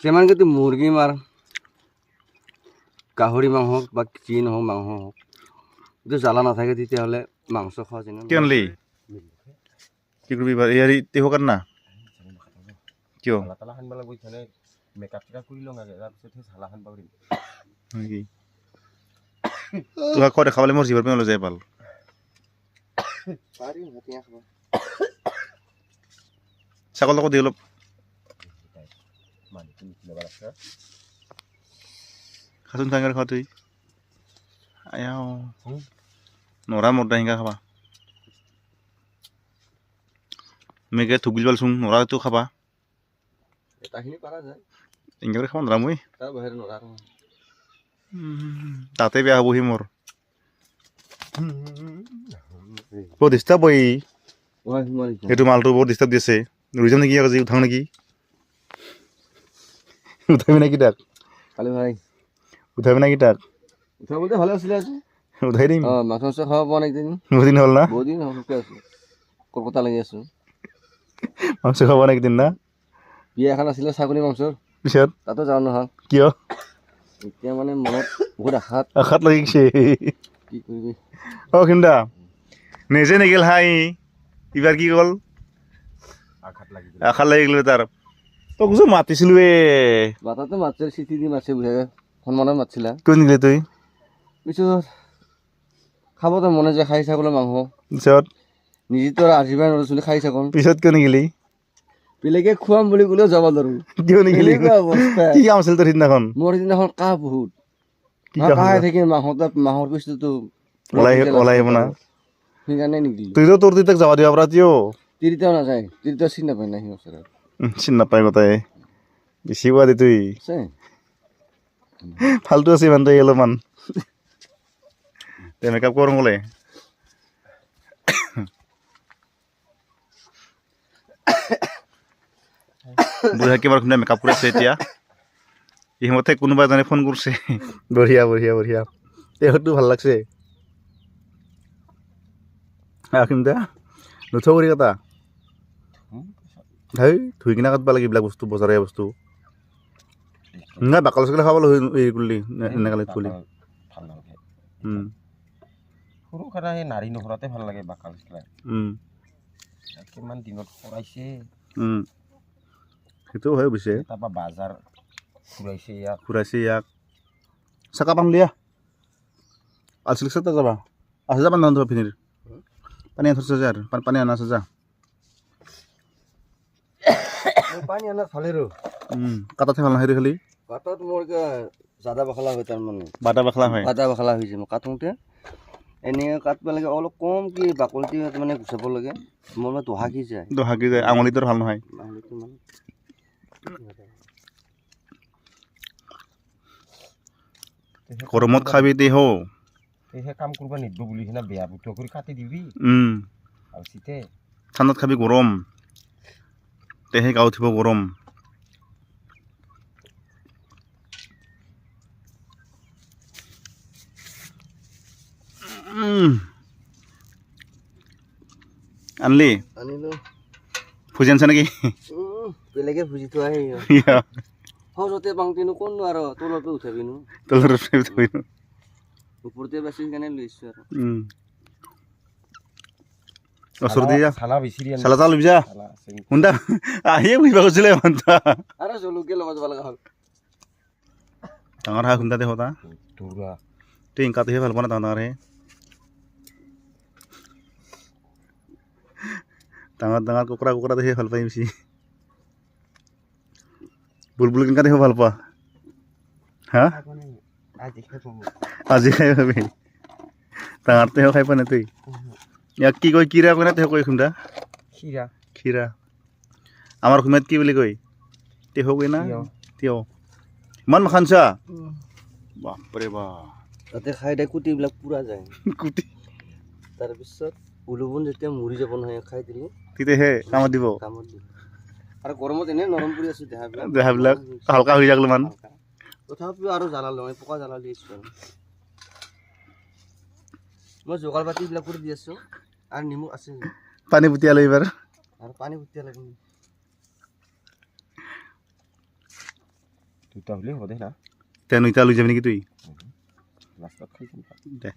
কিমান কিন্তু মুৰ্গী মাৰ গাহৰি মাংস হওক বা যি নহওক মাংস হওক যদি জ্বালা নাথাকে তেতিয়াহ'লে মাংস খোৱা যেনে কি আনলি কি কৰবি এবাৰ ইয়াৰ তেহ কাৰ না? কিয়? জ্বালা তালা সানিব লাগিব ইফালে মেকআপ চেকআপ কৰি লওঁ আগে তাৰপিছতহে জ্বালা সানিব পাৰিম। নাকি? তোক কয় দেখাবলৈ মোৰ জিভাৰ পৰা লৈ যায় পাল। পাৰিম এতিয়া খাব ছাগল লগত দি অলপ। খাচোন খাই খা তুই আয়া নৰা মৰদা শিঙা খাবা মেঘে ঠুকিল পালচোন নৰাটো খাবা এটাখিনি খাব নোৱাৰা মই তাতে বেয়া হ'বহি মোৰ বৰ ডিষ্টাৰ্ব হয় এইটো মালটো বৰ ডিষ্টাৰ্ব দি আছে ৰৈ যাম নেকি আজি উঠাওঁ নেকি উঠাবি নেকি তাক কালি ভাই। উঠাবি নেকি তাক উঠা বলতে ভালে আছিলে আজি। উঠাই দিম। অঁ মাছ মাংস খাব পোৱা নাই একদিন বহুত দিন হ'ল না? বহুত দিন হ'ল সুখে আছোঁ। কলকাতা লাগি আছোঁ। মাংস খাব নাই একদিন না? বিয়া এখন আছিলে ছাগলী মাংসৰ। পিছত? তাতো যাওঁ নহয়। কিয়? এতিয়া মানে মনত বহুত আশাত। আশাত লাগিছে কি কৰিবি? অ খিন্দা নিজে নেগেল হাই। এইবাৰ কি ক'ল আঘাত লাগি আশাত লাগি গ'ল তাৰ তোক যে মাতিছিলোৱে বাটাতো মাছে চিঠি দি মাছে বুজাই সন্মানত মাতিছিলা। কিয় নিলে তই? পিছত খাবতো মনে যায় খাই ছাগলৰ মাংস। পিছত? নিজেতো আৰু আজিবাই নৰচলি খাই ছাগল পিছত কিয় নিগিলি? বেলেগে খুৱাম বুলি ক'লেও যাব নোৱাৰোঁ। কিয় নিগিলি? কি কাম আছিল তোৰ সিদিনাখন? মোৰ সিদিনাখন কাহ বহুত। কাহে? থাকিম মাহত মাহৰ পিছতো ওলাই ওলাই আহিব না। সেইকাৰণে নিদিলোঁ তুইতো তোৰ তিতাক যাব দিব পৰা তিয়। তিৰিটাও নাযায় তিৰিটাও চিনি নাপায় না সি ওচৰত উম, চিনি নাপায় গোটাই বেছি কোৱা দে তুই? আছে। ফাল্টু আছে ইমান তই অলপমান। তে মেকআপ কৰোঁ বোলে বুঢ়া কিবাৰ খুন্দা মেকআপ কৰি আছে এতিয়া? সময়তে কোনোবা এজনে ফোন কৰিছে। বঢ়িয়া বঢ়িয়া বঢ়িয়া। তেহঁতটো ভালো লাগছে। আখিমদা নুঠো কৰি কটা হেই ধুই কিনে কাটবা লাগে এইবিলাক বস্তু বজাৰীয়া বস্তু। নাই বাকল চাকল খাবলৈ হেৰি কৰিলি এনেকৈ থলি ভাল নালাগে। উম, সৰু খানা সেই নাৰী নহৰাতে ভাল লাগে বাকাল চিকলা। কিমান দিনত খৰাইছে উম। সেইটো হয় পিছে তাৰপৰা বাজাৰ ফুৰাইছে ইয়াত। ঘূৰাইছে ইয়াক। চাকা পাম দিয়া। আলচিল চাতা যাবা। আছে যাবা নহয় ফিনিৰ পানী আনিছে যা পানী- আছে যা। পানী আনা কাটাতে ভাল নহয় খালি বাটত মোৰ জাদা বাখলা হয় তাৰমানে। বাটা বাখলা হয়? বাদা বাখলা হৈ যায়। মই কাটোতে এনেকৈ কাটব লাগে অলপ কম কি বাকলিটো মানে গুচাব লাগে। মোৰ মানে দহাকি যায়। দহাকি যায়। আঙুলিটোৰ ভাল নহয়। আঙুলিটো মানে গৰমত খাবি দে হৌ। কাম কৰিব নিদিব বুলি বেয়া বুদ্ধ কৰি কাটি দিবি। উম, আৰু চিতে ঠাণ্ডাত খাবি গৰম। তেহে গা উঠিব গৰম উম। আনলি? ভুজি আনছা নেকি? বেলেগে ভুজি থোৱা ইয়া, সহজতে পাওঁতেনো ক'তনো আৰু তলতে উঠাবিনো। তলৰ পৰা দিওঁ। ওপৰতে বাচি সেইকাৰণে লৈছোঁ আৰু। চালা চালা চাল যা। চালা আহিয়ে বুজিব কৈছিলে মনটা আৰু জলকীয়া লগাই যাব লগা হ'ল। ডাঙৰ হাঁহ খুন্দা দে ধৰা তই ইংকাটোহে ভালো পোৱা না ডাঙৰ ডাঙৰহে ডাঙৰ ডাঙৰ কুকুৰা কুকুৰা দেহে ভালো পাই বেছি। বুলবুল কেনেকা ভালো পোৱা। হা? আজি খাই পাব। আজি খাই পাবি। ডাঙৰ তেহে খাই পোৱা নাই তই? ইয়াক কি কয় কিৰা কয় না তেহে কয় খুন্দা? খিৰা। খিৰা। আমাৰ অসমীয়াত কি বুলি কয়? তেহ কয় না? তিয়হ। ইমান মাখানছা বাপৰে বাপ তাতে খাই দে কুটিবিলাক পুৰা যায়। কুটি। তাৰপিছত উলুবন যেতিয়া মৰি যাব নহয় খাই দিলে। তেতিয়াহে কামত দিব। কামত দিব। আৰু গৰমত এনেই নৰম পৰি আছো দেহাবিলাক। দেহাবিলাক হালকা হৈ যাক অলপমান। হালকা। তথাপিও আৰু জ্বালা লওঁ পকা জ্বালা দি আছোঁ। আৰু মই যোগাৰ পাতিবিলাক কৰি দি আছোঁ। আৰু নিমখ আছে। পানী পুতিয়ালৈ এইবাৰ। আৰু পানী ভুটিয়া লাগে দুটা হ'লেই হ'ব দে না। তে নৈতা লৈ যাবি নেকি তুই? খাই দে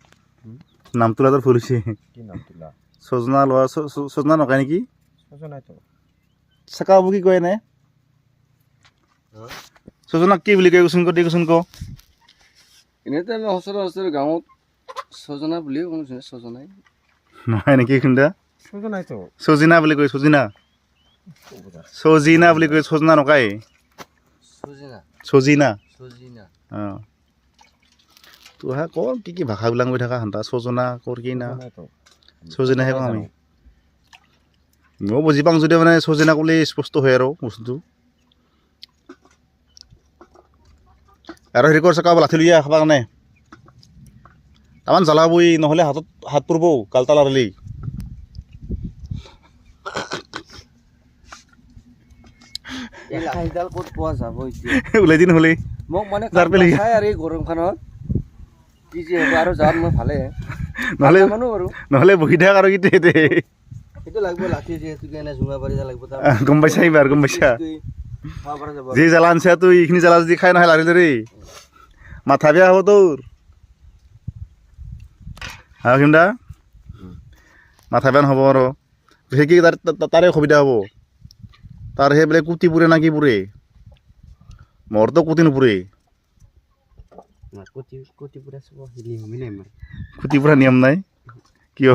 নাম তোলা তোৰ ভুল হৈছে। কি নাম তোলা সজনা ছ- সজনা নকাই নেকি? ছজনাইতো চাকা হ'ব কি কয় এনে? সজনাক কি বুলি কয় কচোন ক দে কচোন ক। এনেইতো আমি সচৰাচৰ গাঁৱত ছজনা বুলিয়ে ক'লোঁ ছজনাই নহয় নেকি খুন্দা? চজিনা বুলি কয় চজিনা চজিনা বুলি কয় চজনা নকাই ছজিনা চজিনা ছজিনা অঁ। তোৰ হা কৰ কি কি ভাষাবিলাক কৈ থাকা সান্তা চজনা কৰ কি না? চজিনাহে কওঁ আমি। ময়ো বুজি পাওঁ যদিও মানে চজিনা ক'লে স্পষ্ট হয় আৰু বস্তুটো। আৰু হেৰি কৰ চাকা লাঠি লৈ খাবা কাৰণে? তামান জ্বলাবই নহ'লে হাতত হাত পৰিব কালতা লাৰিলি এই ক'ত পোৱা যাব এতিয়া? ওলাই দিন হ'লে মোক মানে গৰমখনত। কি যে হ'ব আৰু যাৱাত মই ভালে। নহ'লে নহ'লে বহি থাক আৰু কেতিয়া গম পাইছা এইবাৰ গম পাইছা। যি জ্বালা আনছা তুই এইখিনি জ্বালা যদি খাই নহয় লাৰিলে দেই মাথা বেয়া হ'ব তোৰ। হা কিমদা মাথা বেয়া নহ'ব আৰু। সেই কি তাৰ তাৰ- অসুবিধা হ'ব? তাৰ সেই বোলে কুটি পুৰে না কি পুৰে? মোৰতো কুটি নুপুৰে। কটি পুৰা নিয়ম নাই? কিয়?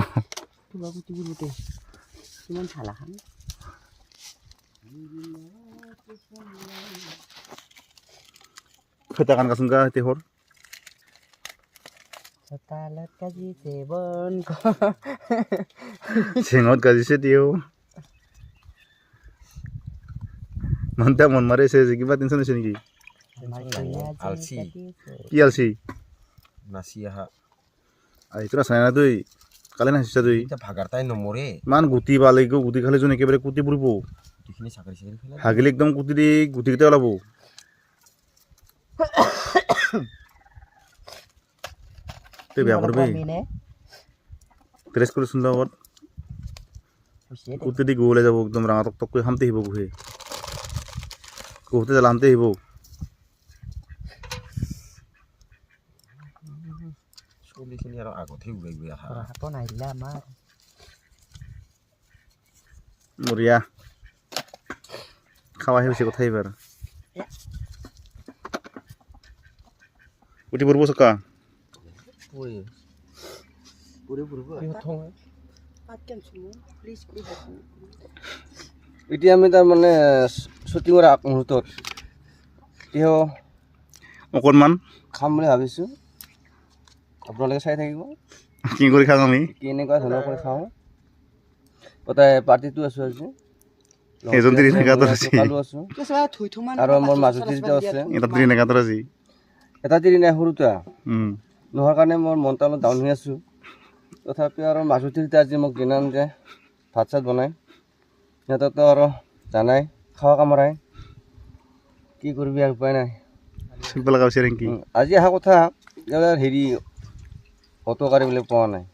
ফেটা কান কাচোন কা তেহৰ চেঙত গাজিছে তেওঁ মনটা মন মাৰিছে যে কিবা টেনশ্যন হৈছে নেকি আলচি কি আলছি নাচি আহা এইটো নাচাই না তুই কালি নাচিছা তুই এতিয়া ভাগাৰ তাই নমৰে ইমান গুটি পালে গো গুটি খালে যোন একেবাৰে কুটি পৰিব গোটেইখিনি চাকৰি চাকৰি ফেলাই হাগিলে একদম কুটি দি গুটিকেইটা ওলাব তই বেয়া কৰিবি প্ৰেছ কৰি চোন লগত কুটি দি গু যাব একদম ৰঙা টক টক কৰি খামতে আহিব গুহে গুহতে জ্বালামতে আহিব চলিখিনি আৰু আগতহে উৰাই গৈ আহা। নাহিলে আমাৰ। বঢ়িয়া। খাৱাহে হৈছে কথা এইবাৰ। উঠি পৰিব চকা। পুৰি পুৰি পুৰিব এতিয়া আমি তাৰমানে শ্বুটিঙৰ আগমুহূৰ্তত এতিয়া অকণমান খাম বুলি ভাবিছোঁ? আপোনালোকে চাই থাকিব? কি কৰি খাওঁ আমি? কেনেকুৱা ধৰণৰ কৰি খাওঁ? গোটাই পাৰ্টিটো আছোঁ আজি। এজন তিৰি নেকাটোৰ আছে। আছোঁ আৰু মোৰ মাজুতি দুটাও আছে। এটা তিৰি নেকাতৰ আজি। এটা তিৰি নাই সৰুটা। নোহোৱাৰ কাৰণে মোৰ মনটো অলপ ডাউন হৈ আছোঁ। তথাপিও আৰু মাজুতিৰিতে আজি মোক দিনান যে ভাত চাত বনাই সিহঁততো আৰু জানাই খাৱা কামৰাই। কি কৰিবি আৰু উপায় নাই। আজি অহা কথা হেৰি অটো গাড়ী বোলে পোৱা নাই।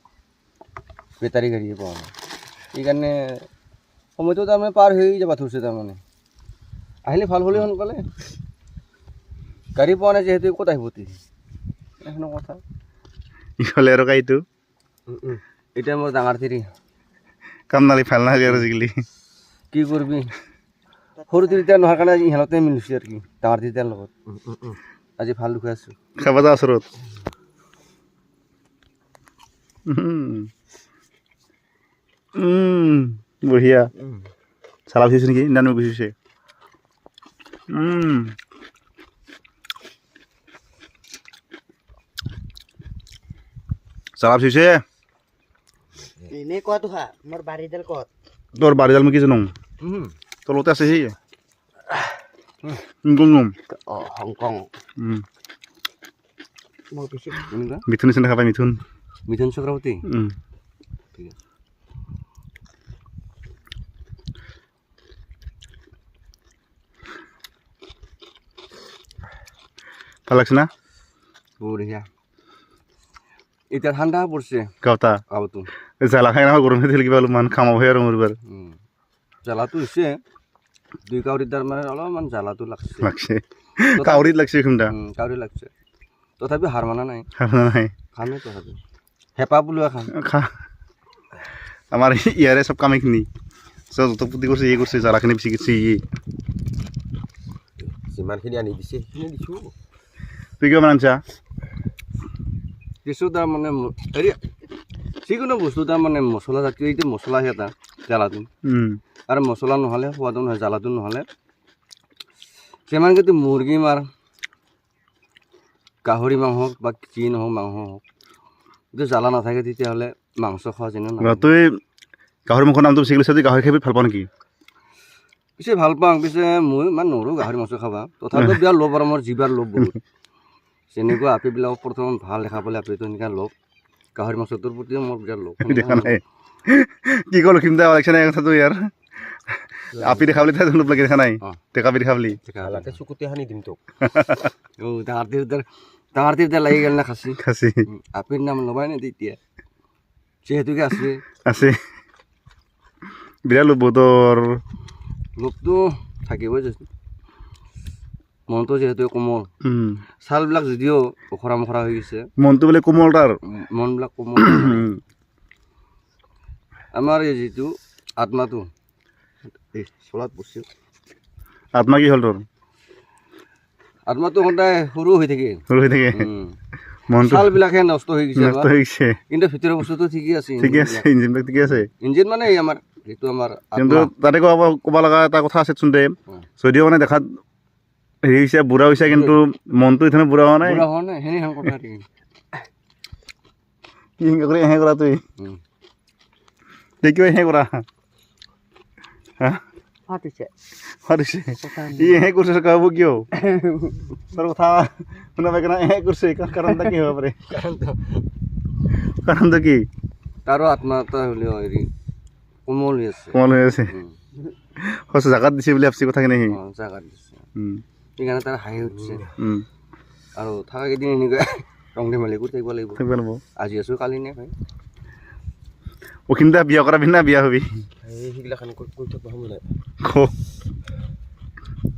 বেটাৰী গাড়ীয়ে পোৱা নাই। সেইকাৰণে সময়টো তাৰমানে পাৰ হৈ যাব ধৰিছে তাৰমানে। আহিলে ভাল হ'লে সোনকালে। গাড়ী পোৱা নাই যিহেতু ক'ত আহিব তি? এখন কথা। ইফালে আৰু কাইটো এতিয়া মোৰ ডাঙৰ তিৰি কাম নালি ভাল নালাগে আৰু আজিকালি। কি কৰিবি? সৰু তিৰিটা নোহোৱাৰ কাৰণে আজি ইহঁতে মিলিছে আৰু কি ডাঙৰ তিৰিটাৰ লগত। আজি ভাল দুখে আছোঁ। খাব যা ওচৰত। বঢ়িয়া। চালা উঠিছে নেকি? ইমান গুচিছে উম। চালা উঠিছে এনেই কোৱাটো হা মোৰ বাৰীডাল ক'ত তোৰ বাৰীডাল মই কি জানো তলতে আছে সি গম গম অঁ হংকং উম। মোৰ বেছি এনেকুৱা মিথুন নিচিনা খাবা মিথুন মিথুন চক্ৰৱৰ্তী উম। ঠিক আছে ভাল লাগছে না বঢ়িয়া এতিয়া ঠাণ্ডা পৰিছে। গাওতা গাঁৱতো জ্বালা খাই নহয় গৰমে দিলে কিবা অলপমান খামাব হয় আৰু মোৰ এবাৰ জ্বালাটো হৈছে দুই কাউৰীৰ তাৰ মানে অলপমান জ্বালাটো লাগছে। লাগছে। কাউৰীত লাগছে উম, কাউৰী লাগছে। তথাপি হাৰ মানা নাই। নাই। খামেই তথাপি। হেঁপাহ বুলোৱা খাম। খা। আমাৰ ইয়াৰে চব কাম এইখিনি চব যত পুতি কৰিছে ইয়ে কৰিছে জাৰাখিনি বেছি কৰিছে ইয়ে। যিমানখিনি আনি দিছে সেইখিনি দিছোঁ। তুই কিমান আনছা? কিছু তাৰমানে হেৰি যিকোনো বস্তু তাৰমানে মছলা জাতীয় এইটো মছলা এটা জ্বালাটো আৰু মছলা নহ'লে সোৱাদো নহয় জ্বালাটো নহ'লে। যিমান কিন্তু মুৰ্গী মাৰ গাহৰি মাংস হওক বা যি নহওক মাংস হওক যদি জ্বালা নাথাকে তেতিয়াহ'লে মাংস খোৱা যেনে তই গাহৰি মাংসৰ নামটো বেছি লৈছে গাহৰি খাই ভাল পাওঁ নেকি? পিছে ভাল পাওঁ পিছে মই ইমান নৰোঁ গাহৰি মাংস খাবা। তথাপিও বিয়া লোভ আৰু মোৰ জিবাৰ লোভ বহুত। যেনেকুৱা আপীবিলাকক প্ৰথম ভালো দেখা পালে আপীটো এনেকুৱা লোভ গাহৰি মাংসটোৰ প্ৰতিও মোৰ বিৰাট লোভ দেখা নাই। কি ক'লো লখিমদা ওলাইছে নাই কথাটো ইয়াৰ? আপি দেখা বুলি তাই লোক লাগি দেখা নাই। টেকাপি দেখা বুলি চকুতে সানি দিম তোক। অঁ ডাঙৰ তিৰোতাৰ ডাঙৰ তিৰোতাৰ লাগি গ'ল না খাচী। খাচি। আপীৰ নাম ল'বাই নাই তেতিয়া যিহেতুকে আছে। আছে। বিৰাট লোক বহুতৰ লোভটো থাকিবই যেচোন মনটো যিহেতু কোমল। ছালবিলাক যদিও ওখৰা মোখৰা হৈ গৈছে মনটো বোলে কোমল তাৰ মনবিলাক কোমল। আমাৰ এই যিটো আত্মাটো চলাত বস্তু আত্মা কি হ'ল তোৰ? আত্মাটো সদায় সৰু হৈ থাকে। সৰু হৈ থাকে। ছালবিলাকহে নষ্ট হৈ গৈছে নষ্ট হৈ গৈছে। কিন্তু ভিতৰৰ বস্তুটো ঠিকেই আছে ঠিকে আছে ইঞ্জিনবিলাক ঠিকে আছে। ইঞ্জিন মানে আমাৰ যিটো আমাৰ কিন্তু তাতে ক'ব ক'ব লগা এটা কথা আছে চোন দে। যদিও মানে দেখাত হেৰি হৈছে বুঢ়া হৈছে কিন্তু মনটো ইথানে বুঢ়া হোৱা নাই। কথা কি হিংসা কৰি এহে কৰা তুই কিয় এহে কৰা? হা? ফাটিছে। পাৰিছে ই এহে কৰিছে কাব কিয়? তোৰ কথা শুনা পাই কেনে এহে কৰিছে কাৰ- কাৰণটা কি হ'ব পাৰে? কাৰণটো? কি? তাৰো আত্মা এটা হ'লেও হেৰি কোমল হৈ আছে। কোমল হৈ আছে। উম। সঁচা জাগাত দিছে বুলি ভাবছি কথাখিনি সি। অঁ, জাগাত দিছে। উম, সেইকাৰণে তাৰ হাঁহি উঠিছে আৰু থকা কেইদিন এনেকুৱা ৰং ধেমালি কৰি থাকিব লাগিব। থাকিব লাগিব। আজি আছোঁ কালি নাই ভাই। অসীমদা বিয়া কৰা বিনা বিয়া হবি? এই সেইগিলাখান কৈ থাকিব সময় নাই।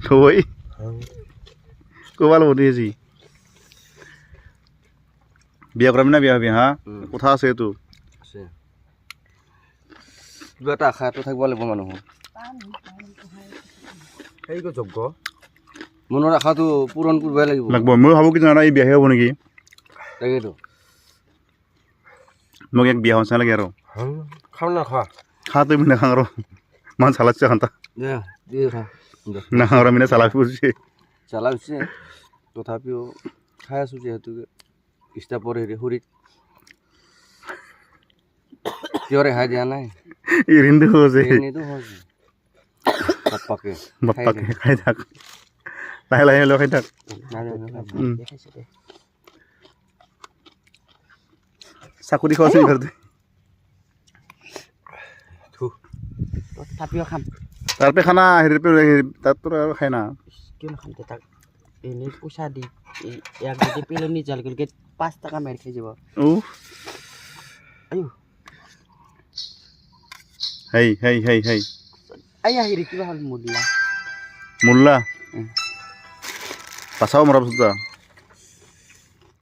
কই ক'ব লাগিব দেই আজি বিয়া কৰা বিনা বিয়া হবি হা? কথা আছে এইটো কিবা এটা আশা এটা থাকিব লাগিব মানুহৰ গো যজ্ঞ। মনৰ আশাটো পূৰণ কৰিবই লাগিব। লাগব। মই ভাবোঁ কি জানা এই বিয়াহে হ'ব নেকি? তাকেতো মোক এক বিয়া হৈছে লাগে আৰু। খাওঁ না খোৱা? খা তুই মিনা খাং আৰু। মান চালাচ্ছে খান্তা খা দে না খাং। আৰু মিনা চালা ফুৰিছে হৈছে তথাপিও খাই আছোঁ যিহেতুকে ষ্টাফৰ হেৰি শৰীত কিয় ৰেহাই দিয়া নাই? ৰিন্দু হৈছে এনেইতো হৈছে বাপ্পাকে। বাপ্পাকে খাই থাক। লাহে লাহে হ'লেও খাই থাক চাকৰি খোৱাছে ঘৰতে তথাপিও খাম তাৰ খানা হেৰি পৰা হেৰি তাত পৰা আৰু খাই না কিয় নাখাম তাক এনেই পইচা দি ইয়াক যদি পেলনি জাল গ'লগে পাঁচ টকা মাৰি খাই যাব হেই হেই হেই হেই আই আহিৰি কিবা হ'ল মূল্যা মোল্লা ассалам рабзда